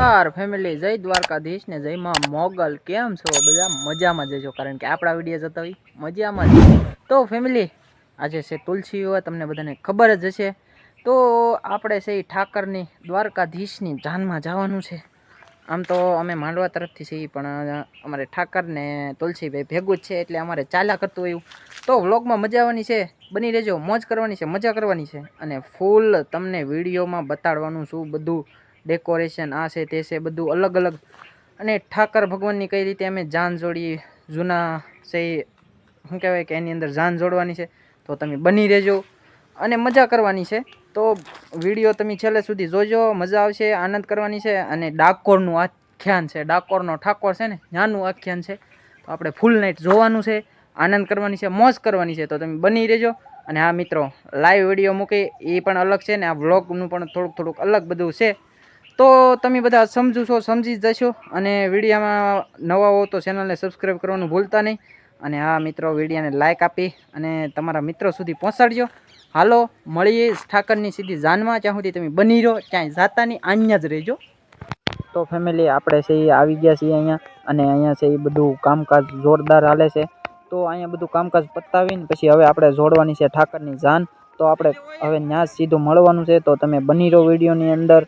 નમસ્કાર ફેમિલી જય દ્વારકાધીશ ને જય માં મોગલ. કેમ છો? બધા મજામાં જજો કારણ કે આપણા વીડિયો જતા હોય, મજામાં જ તો ફેમિલી આજે છે તુલસી હોય તમને બધાને ખબર જ હશે. તો, આપણે છે એ ઠાકરની, દ્વારકાધીશની જાનમાં જવાનું છે. આમ તો અમે માંડવા તરફથી છીએ, પણ અમારે ઠાકરને તુલસીભાઈ ભેગું જ છે, એટલે અમારે ચાલ્યા કરતું હોય તો, વ્લોગમાં મજા આવવાની છે. બની રહેજો. મોજ કરવાની છે, મજા કરવાની છે. અને ફૂલ તમને વિડીયોમાં બતાડવાનું શું બધું. ડેકોરેશન આ છે, તે છે, બધું અલગ અલગ. અને ઠાકર ભગવાનની કઈ રીતે અમે જાન જોડીએ જૂના છે શું કહેવાય કે એની અંદર જાન જોડવાની છે, તો તમે બની રહેજો. અને મજા કરવાની છે, તો વીડિયો તમે છેલ્લે સુધી જોજો, મજા આવશે, આનંદ કરવાની છે. અને ડાકોરનું આખ્યાન છે, ડાકોરનો ઠાકોર છે ને ત્યાંનું આખ્યાન છે. તો આપણે ફૂલ નાઇટ જોવાનું છે, આનંદ કરવાની છે, મોજ કરવાની છે, તો તમે બની રહેજો. અને હા મિત્રો લાઈવ વીડિયો મૂકી, એ પણ અલગ છે ને, આ વ્લોગનું પણ થોડુંક થોડુંક અલગ બધું છે. તો તમે બધા સમજુ છો, સમજી જશો. અને વિડીયામાં નવા હો તો ચેનલને સબસ્ક્રાઈબ કરવાનું ભૂલતા નહીં. અને હા, મિત્રો, વિડીયાને લાઇક આપી અને તમારા મિત્રો સુધી પહોંચાડજો. હાલો, મળીએ ઠાકરની સીધી જાનમાં. ત્યાં સુધી તમે બની રહો, ક્યાંય જાતા નહીં, અહીંયા જ રહેજો. તો ફેમિલી આપણે છે એ આવી ગયા છીએ અહીંયા. અને અહીંયા છે એ બધું કામકાજ જોરદાર હાલે છે. તો અહીંયા બધું કામકાજ પતાવીને પછી હવે આપણે જોડવાની છે ઠાકરની જાન. તો આપણે હવે ત્યાં સીધું મળવાનું છે. તો તમે બની રહો વિડીયોની અંદર.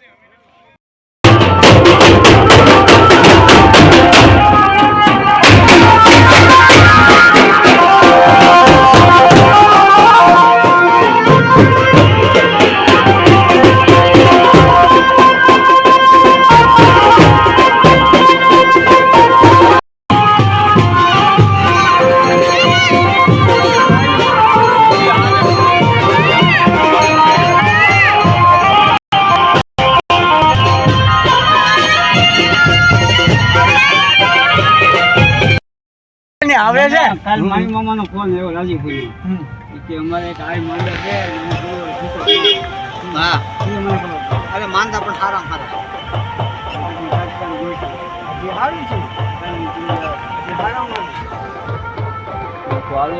આવે છે કાલ મારી મામાનો ફોન આવ્યો રાજીપુરી કે અમારે એક આઈ માંડે છે. હા. અરે માંદા પણ સારા સારા હારી છે. તો હાલો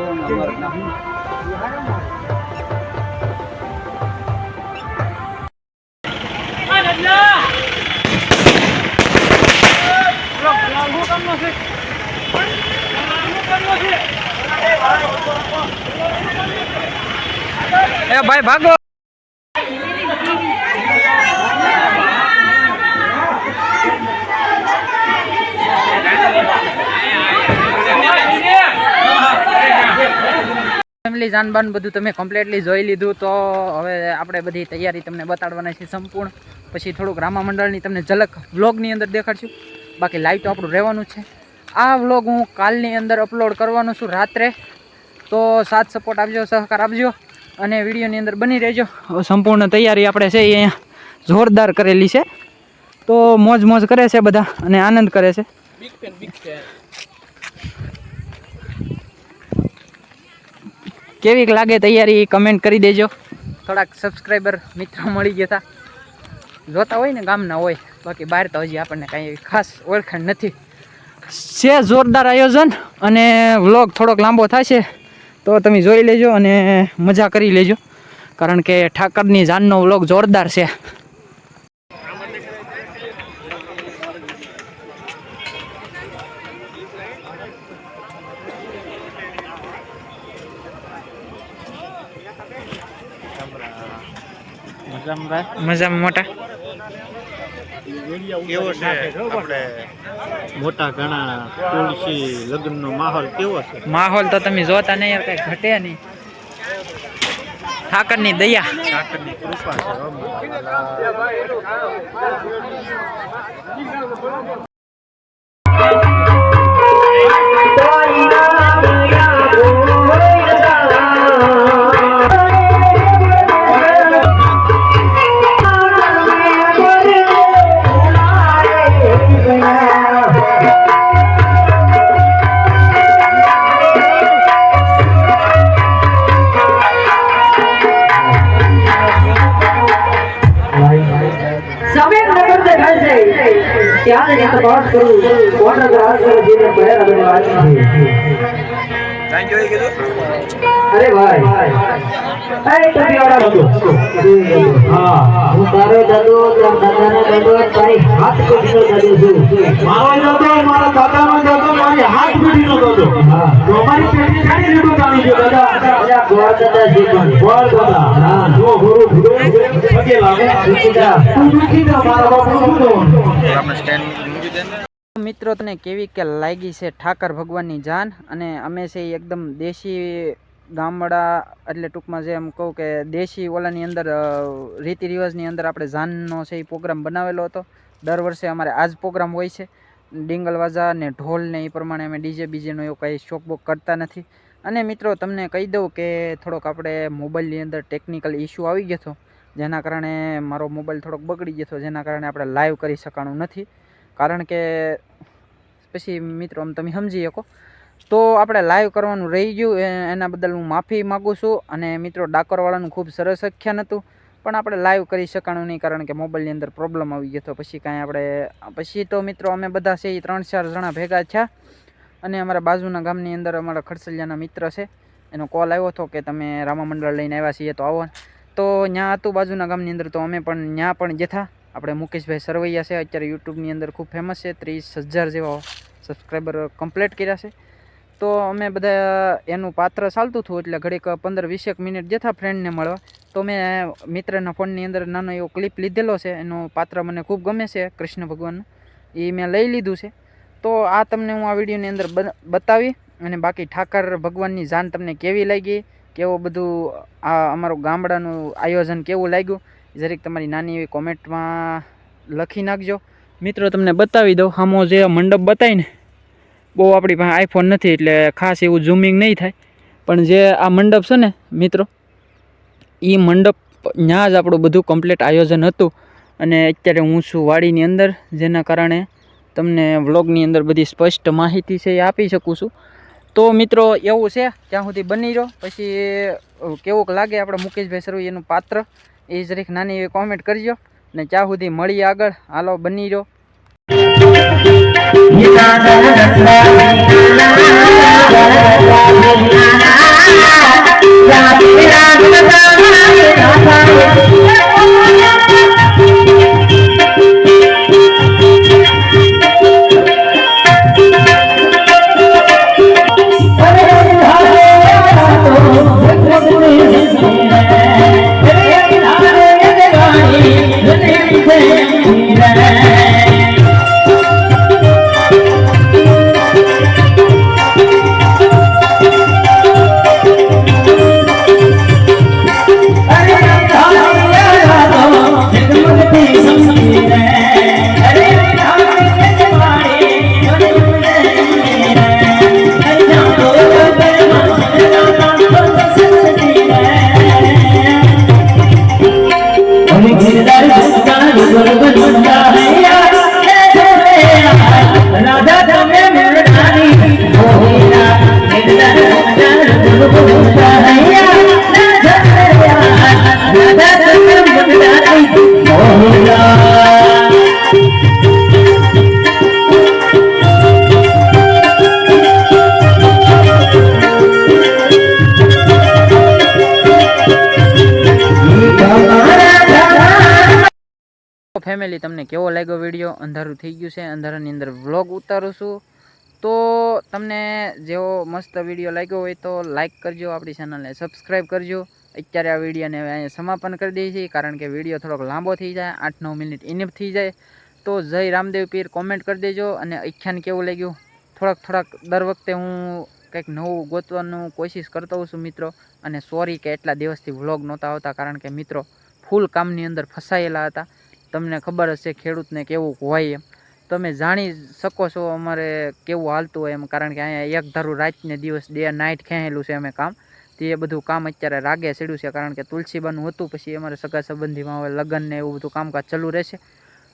ને ભાઈ ભાગો. ફેમિલી જાનબાન બધું તમે કમ્પ્લીટલી જોઈ લીધું તો હવે આપણે બધી તૈયારી તમને બતાડવાના છે સંપૂર્ણ. પછી થોડુંક રામા મંડળની તમને ઝલક વ્લોગની અંદર દેખાડશું. બાકી લાઈવ આપણું રહેવાનું છે. આ વ્લોગ હું કાલની અંદર અપલોડ કરવાનો છું રાત્રે. તો સાથ સપોર્ટ આપજો, સહકાર આપજો અને વિડીયોની અંદર બની રહેજો. સંપૂર્ણ તૈયારી આપણે છે અહીંયા જોરદાર કરેલી છે. તો મોજ મોજ કરે છે બધા અને આનંદ કરે છે. કેવીક લાગે તૈયારી કમેન્ટ કરી દેજો. થોડાક સબસ્ક્રાઈબર મિત્રો મળી ગયા હતા જોતા હોય ને ગામના હોય, બાકી બહાર તો હજી આપણને કાંઈ ખાસ ઓળખાણ નથી. છે જોરદાર આયોજન અને વ્લોગ થોડોક લાંબો થશે, તો તમે જોઈ લેજો અને મજા કરી લેજો. કારણ કે ઠાકરની જાનનો વ્લોગ જોરદાર છે. મજામાં. મોટા? કેવો છે આપણે મોટા ઘણા તુલસી લગ્નનો માહોલ કેવો છે? માહોલ તો તમે જોતા નહીં યાર કઈ ઘટે નહીં. ઠાકરની દયા. ઠાકરની કૃપા છે તપાસ કરું. કોટર ગ્રાહક જેને પહેર અમે વાત કરી. અરે ભાઈ. અરે તમે હા. હું તારો દાદો તાર દાદાનો દાદો તારી હાથ પેઢીનો દાદો છું. મારો દાદો મારા દાદાનો દાદો. પેઢીનો દાદો. અમારી પેઢી સારી રીતે જાણી છે દાદા. ગોળ દાદાજી પણ બોલ દાદા. હા. જો ગુરુ ભૂલો પગે લાગે તું દુખી જા મારા બાપનું શું કહેવાનું? મિત્રો તને કેવી કે લાગી છે ઠાકર ભગવાનની જાન? અને અમે છે એકદમ દેશી ગામડા એટલે ટૂંકમાં જે એમ કહું કે દેશી ઓલાની અંદર રીતિ રિવાજની અંદર આપણે જાનનો છે એ પ્રોગ્રામ બનાવેલો હતો. દર વર્ષે અમારે આ જ પ્રોગ્રામ હોય છે. ડિંગલ વાજા ને ઢોલ ને એ પ્રમાણે અમે ડીજે બીજેનો એવો કંઈ શોખ બોક કરતા નથી. અને મિત્રો, તમને કહી દઉં કે થોડોક આપણે મોબાઈલની અંદર ટેકનિકલ ઇસ્યુ આવી ગયો હતો, જેના કારણે મારો મોબાઈલ થોડોક બગડી ગયો હતો, જેના કારણે આપણે લાઈવ કરી શકાણું નથી. કારણ કે, પછી મિત્રો, આમ તમે સમજી શકો. તો આપણે લાઈવ કરવાનું રહી ગયું એના બદલ હું માફી માગું છું. અને મિત્રો, ડાકોરવાળાનું ખૂબ સરસ આખ્યાન હતું. પણ આપણે લાઈવ કરી શકાનું નહીં કારણ કે મોબાઈલની અંદર પ્રોબ્લેમ આવી ગયો તો પછી કાંઈ આપણે, પછી તો મિત્રો અમે બધા છે એ ત્રણ ચાર જણા ભેગા થયા અને અમારા બાજુના ગામની અંદર અમારા ખડસલિયાના મિત્ર છે, એનો કોલ આવ્યો હતો કે તમે રામા મંડળ લઈને આવ્યા છીએ તો આવો તો ત્યાં હતું બાજુના ગામની અંદર તો અમે પણ ત્યાં પણ જથા આપણે મુકેશભાઈ સરવૈયા છે, અત્યારે યુટ્યુબની અંદર ખૂબ ફેમસ છે, ત્રીસ હજાર જેવા સબસ્ક્રાઈબર કમ્પ્લીટ કર્યા છે. તો અમે બધા એનું પાત્ર ચાલતું હતું એટલે ઘડીક પંદર વીસેક મિનિટ જથા ફ્રેન્ડને મળવા. તો મેં મિત્રના ફોનની અંદર નાનો એવો ક્લિપ લીધેલો છે. એનું પાત્ર મને ખૂબ ગમે છે કૃષ્ણ ભગવાનનું. એ મેં લઈ લીધું છે. તો આ તમને હું આ વિડીયોની અંદર બતાવી અને બાકી ઠાકર ભગવાનની જાન તમને કેવી લાગી? કેવું બધું આ અમારું ગામડાનું આયોજન કેવું લાગ્યું? જરીક તમારી નાની એવી કોમેન્ટમાં લખી નાખજો. મિત્રો, તમને બતાવી દઉં. આમો જે મંડપ બતાવીને બહુ આપણી પાસે આઈફોન નથી એટલે ખાસ એવું ઝૂમિંગ નહીં થાય. પણ જે આ મંડપ છે ને, મિત્રો એ મંડપ ત્યાં જ આપણું બધું કમ્પ્લીટ આયોજન હતું. અને અત્યારે હું છું વાડીની અંદર, જેના કારણે તમને વ્લોગની અંદર બધી સ્પષ્ટ માહિતી છે એ આપી શકું છું. તો મિત્રો, એવું છે, ત્યાં સુધી બની રહો. પછી કેવુંક લાગે આપણે મુકેશભાઈ સરવી એનું પાત્ર, એ જરીક નાની એવી કોમેન્ટ કરજો. ને ત્યાં સુધી મળી આગળ. હાલો, બની રહો ફેમિલી તમને કેવો લાગ્યો વીડિયો અંધારું થઈ ગયું છે. અંધારાની અંદર વ્લોગ ઉતારું છું. તો તમને જેવો મસ્ત વીડિયો લાગ્યો હોય તો લાઈક કરજો, આપણી ચેનલને સબસ્ક્રાઈબ કરજો. અત્યારે આ વિડીયોને અહીંયા સમાપન કરી દઈએ છીએ, કારણ કે વીડિયો થોડોક લાંબો થઈ જાય આઠ નવ મિનિટ ઇનફ થઈ જાય. તો જય રામદેવ પીર કોમેન્ટ કરી દેજો. અને આખ્યાન કેવું લાગ્યું? થોડાક થોડાક દર વખતે હું કંઈક નવું ગોતવાનું કોશિશ કરતો હોઉં છું, મિત્રો. અને સોરી કે એટલા દિવસથી વ્લોગ નહોતા આવતા, કારણ કે મિત્રો ફૂલ કામની અંદર ફસાયેલા હતા. તમને ખબર હશે ખેડૂતને કેવું હોય એમ. તમે જાણી શકો છો અમારે કેવું હાલતું હોય એમ, કારણ કે અહીંયા એક ધારું રાતને દિવસ ડે નાઇટ ખેંચેલું છે અમે કામ. તે બધું કામ અત્યારે રાગે ચડ્યું છે, કારણ કે તુલસીબાનું હતું, પછી અમારે સગા સંબંધીમાં હવે લગ્ન ને એવું બધું કામકાજ ચાલુ રહેશે.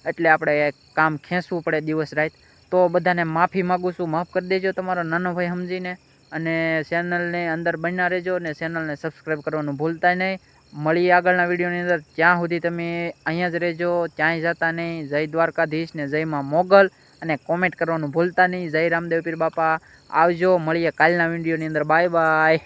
એટલે આપણે કામ ખેંચવું પડે દિવસ રાત. તો બધાને માફી માગું છું, માફ કરી દેજો તમારો નાનો ભાઈ સમજીને. અને ચેનલને અંદર બન્યા રહેજો અને ચેનલને સબસ્ક્રાઈબ કરવાનું ભૂલતા નહીં. મળીએ આગળના વિડીયોની અંદર. ત્યાં સુધી તમે અહીંયા જ રહેજો. ક્યાંય જતા નહીં. જય દ્વારકાધીશ ને જય મોગલ. અને કોમેન્ટ કરવાનું ભૂલતા નહીં. જય રામદેવ પીર બાપા. આવજો. મળીએ કાલના વિડીયોની અંદર. Bye bye